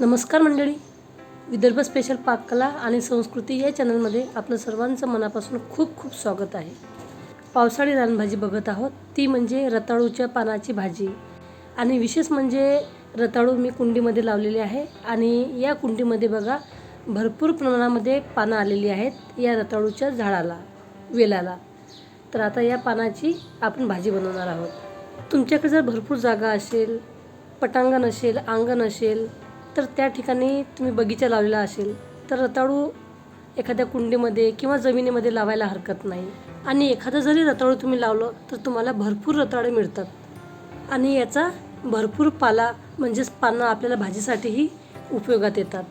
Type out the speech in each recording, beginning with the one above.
नमस्कार मंडळी. विदर्भ स्पेशल पाककला आणि संस्कृती या चॅनलमध्ये आपलं सर्वांचं मनापासून खूप खूप स्वागत आहे. पावसाळी रानभाजी बघत आहोत. ती म्हणजे रताळूच्या पानाची भाजी. आणि विशेष म्हणजे रताळू मी कुंडीमध्ये लावलेली आहे. आणि या कुंडीमध्ये बघा भरपूर प्रमाणामध्ये पानं आलेली आहेत या रताळूच्या झाडाला वेलाला. तर आता या पानाची आपण भाजी बनवणार आहोत. तुमच्याकडे जर भरपूर जागा असेल पटांगण असेल अंगण असेल तर त्या ठिकाणी तुम्ही बगीचा लावलेला असेल तर रताळू एखाद्या कुंडीमध्ये किंवा जमिनीमध्ये लावायला हरकत नाही. आणि एखादं जरी रताळू तुम्ही लावलं तर तुम्हाला भरपूर रताळे मिळतात. आणि याचा भरपूर पाला म्हणजेच पानं आपल्याला भाजीसाठीही उपयोगात येतात.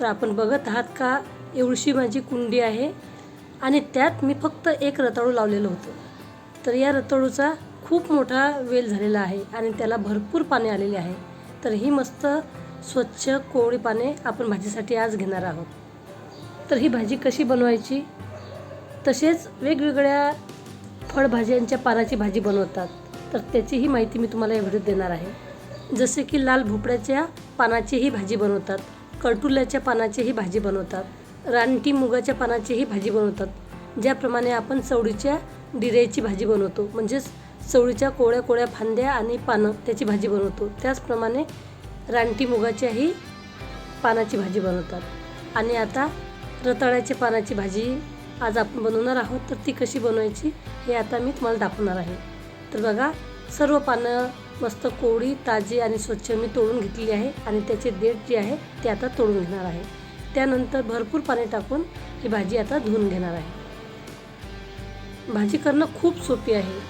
तर आपण बघत आहात का एवढीशी माझी कुंडी आहे आणि त्यात मी फक्त एक रताळू लावलेलं होतं. तर या रताळूचा खूप मोठा वेल झालेला आहे आणि त्याला भरपूर पाने आलेली आहे. तर ही मस्त स्वच्छ कोवळी पाने आपण भाजीसाठी आज घेणार आहोत. तर ही भाजी कशी बनवायची? तसेच वेगवेगळ्या फळभाज्यांच्या पानाची भाजी बनवतात. तर त्याचीही माहिती मी तुम्हाला या व्हिडिओत देणार आहे. जसे की लाल भोपळ्याच्या पानाचीही भाजी बनवतात कळटुल्याच्या पानाचीही भाजी बनवतात रानटी मुगाच्या पानाचीही भाजी बनवतात ज्याप्रमाणे आपण चवळीच्या डिऱ्याची भाजी बनवतो म्हणजेच चवळीच्या कोळ्या कोळ्या फांद्या आणि पानं त्याची भाजी बनवतो. त्याचप्रमाणे रानटी मुगाच्याही पानाची भाजी बनवतात. आणि आता रताळ्याच्या पानाची भाजी आज आपण बनवणार आहोत. तर ती कशी बनवायची हे आता मी तुम्हाला दाखवणार आहे. तर बघा सर्व पानं मस्त कोवळी ताजी आणि स्वच्छ मी तोडून घेतली आहे आणि त्याचे देठ जे आहे ते आता तोडून घेणार आहे. त्यानंतर भरपूर पाणी टाकून ही भाजी आता धुवून घेणार आहे. भाजी करणं खूप सोपी आहे.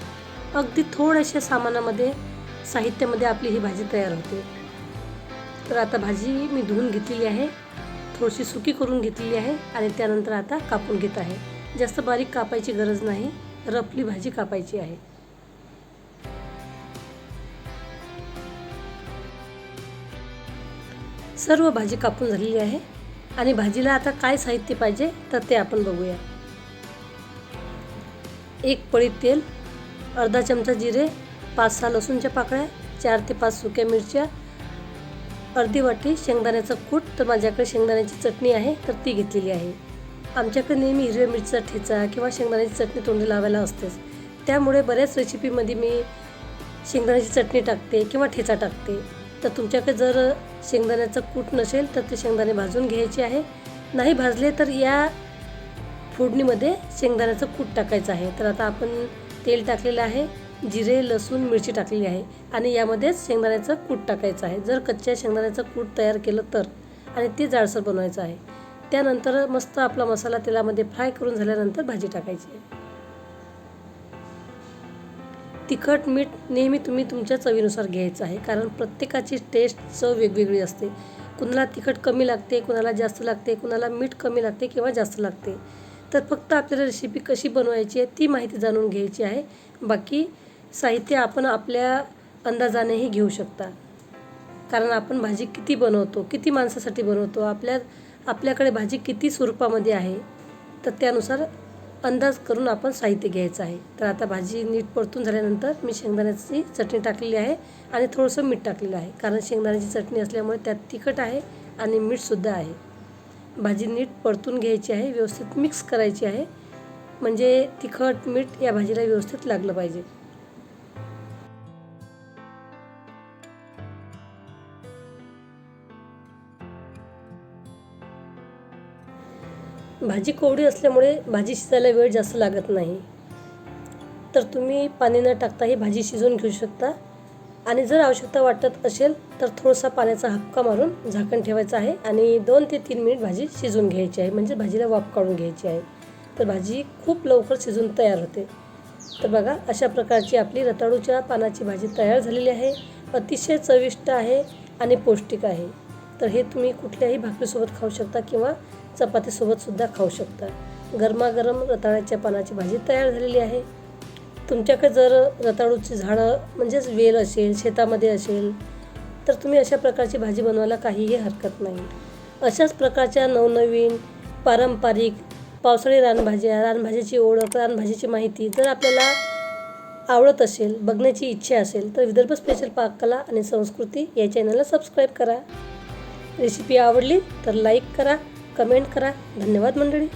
अगदी थोड्याशा सामानामध्ये साहित्यामध्ये आपली ही भाजी तयार होते. तर आता भाजी मी धुवून घेतलेली आहे. थोडीशी सुकी करून घेतलेली आहे आणि त्यानंतर आता कापून घेत आहे. जास्त बारीक कापायची गरज नाही. रफली भाजी कापायची आहे. सर्व भाजी कापून झालेली आहे. आणि भाजीला आता काय साहित्य पाहिजे तर ते आपण बघूया. एक पळी तेल अर्धा चमचा जिरे पाच सहा लसूणच्या पाकळ्या चार ते पाच सुक्या मिरच्या अर्धी वाटी शेंगदाण्याचं कूट तर माझ्याकडे शेंगदाण्याची चटणी आहे तर ती घेतलेली आहे. आमच्याकडे नेहमी हिरव्या मिरचीचा ठेचा किंवा शेंगदाण्याची चटणी तोंडी लावायला असतेच. त्यामुळे बऱ्याच रेसिपीमध्ये मी शेंगदाण्याची चटणी टाकते किंवा ठेचा टाकते. तर तुमच्याकडे जर शेंगदाण्याचं कूट नसेल तर ते शेंगदाणे भाजून घ्यायचे आहे. नाही भाजले तर या फोडणीमध्ये शेंगदाण्याचं कूट टाकायचं आहे. तर आता आपण तेल टाकलेलं आहे. जिरे लसूण मिरची टाकलेली आहे. आणि यामध्येच शेंगदाण्याचं कूट टाकायचं आहे. जर कच्च्या शेंगदाण्याचं कूट तयार केलं तर. आणि ते जाडसर बनवायचं आहे. त्यानंतर मस्त आपला मसाला तेलामध्ये फ्राय करून झाल्यानंतर भाजी टाकायची आहे. तिखट मीठ नेहमी तुम्ही तुमच्या चवीनुसार घ्यायचं आहे. कारण प्रत्येकाची टेस्ट चव वेगवेगळी असते. कुणाला तिखट कमी लागते कुणाला जास्त लागते कुणाला मीठ कमी लागते किंवा जास्त लागते. तर फक्त आपल्याला रेसिपी कशी बनवायची आहे ती माहिती जाणून घ्यायची आहे. बाकी साहित्य आपण आपल्या अंदाजानेही घेऊ शकता. कारण आपण भाजी किती बनवतो किती माणसासाठी बनवतो आपल्या आपल्याकडे भाजी किती स्वरूपामध्ये आहे तर त्यानुसार अंदाज करून आपण साहित्य घ्यायचं आहे. तर आता भाजी नीट परतून झाल्यानंतर मी शेंगदाण्याची चटणी टाकलेली आहे आणि थोडंसं मीठ टाकलेलं आहे. कारण शेंगदाण्याची चटणी असल्यामुळे त्यात तिखट आहे आणि मीठसुद्धा आहे. भाजी नीट परतून घ्यायची आहे व्यवस्थित मिक्स करायची आहे. म्हणजे तिखट मीठ या भाजीला व्यवस्थित लागलं पाहिजे. भाजी कोवडी असल्यामुळे भाजी शिजायला वेळ जास्त लागत नाही. तर तुम्ही पाणी न टाकता ही भाजी शिजवून घेऊ शकता. आणि जर आवश्यकता वाटत असेल तर थोडासा पाण्याचा हपका मारून झाकण ठेवायचं आहे आणि दोन ते तीन मिनिट भाजी शिजवून घ्यायची आहे. म्हणजे भाजीला वाफ काढून घ्यायची आहे. तर भाजी खूप लवकर शिजून तयार होते. तर बघा अशा प्रकारची आपली रताळूच्या पानाची भाजी तयार झालेली आहे. अतिशय चविष्ट आहे आणि पौष्टिक आहे. तर हे तुम्ही कुठल्याही भाकरीसोबत खाऊ शकता किंवा चपातीसोबतसुद्धा खाऊ शकता. गरमागरम रताळ्याच्या पानाची भाजी तयार झालेली आहे. तुमच्याकडे जर रताळूची झाडं म्हणजेच वेल असेल शेतामध्ये असेल तर तुम्ही अशा प्रकारची भाजी बनवायला काहीही हरकत नाही. अशाच प्रकारच्या नवनवीन पारंपरिक पावसाळी रानभाज्या रानभाज्याची ओळख रानभाजीची माहिती जर आपल्याला आवडत असेल बघण्याची इच्छा असेल तर विदर्भ स्पेशल पाककला आणि संस्कृती या चॅनलला सबस्क्राईब करा. रेसिपी आवडली तर लाईक करा. कमेंट करा. धन्यवाद मंडळी.